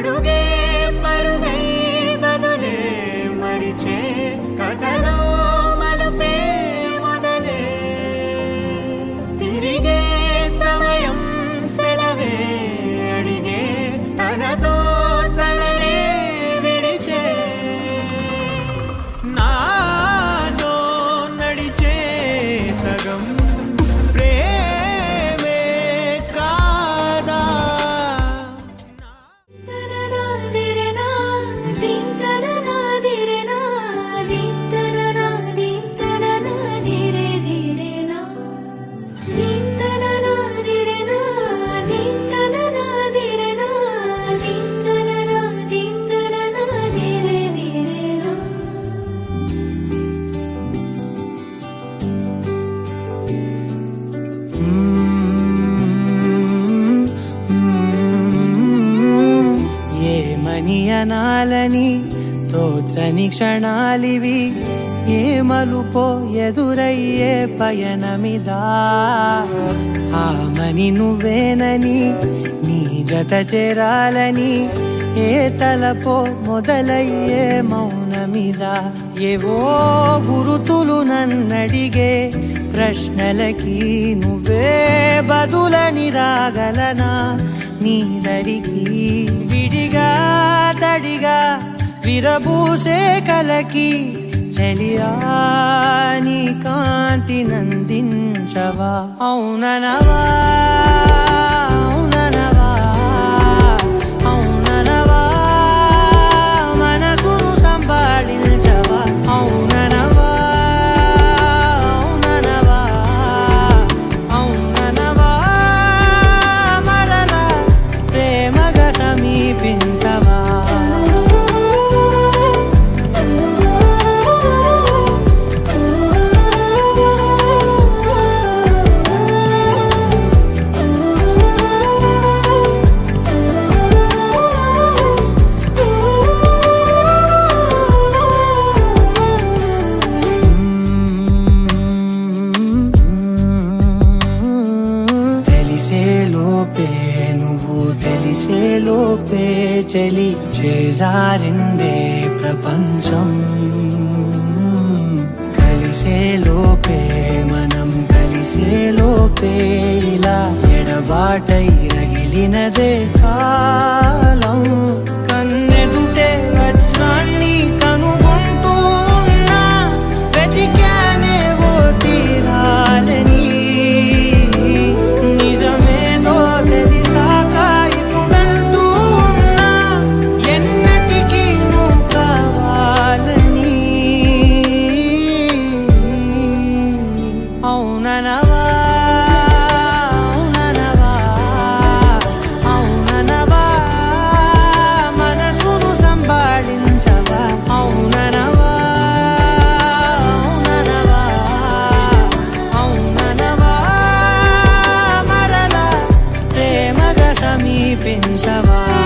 ಅಡುಗೆ వెచ్చని క్షణాలివి ఏ మలుపో ఎదురయ్యే పయనమిదా. ఆమని నువ్వేనని నీ జత చేరాలని ఏ తలపో మొదలయ్యే మౌనమిదా. ఏవో గురుతులు నన్నడిగే ప్రశ్నలకి నువ్వే బదులని రాగలనా? నీ దరికి తడిగా విరబూసే కలకి చలియాని కాంతి నందించవా? అవుననవా? లోపే నువ్వు తెలిసే లోపే చలి చేజారిందే ప్రపంచం. కలిసే లోపే మనం కలిసే లోపే ఇలా ఎడబాటై రగిలినదే కాలం. mi pensaba.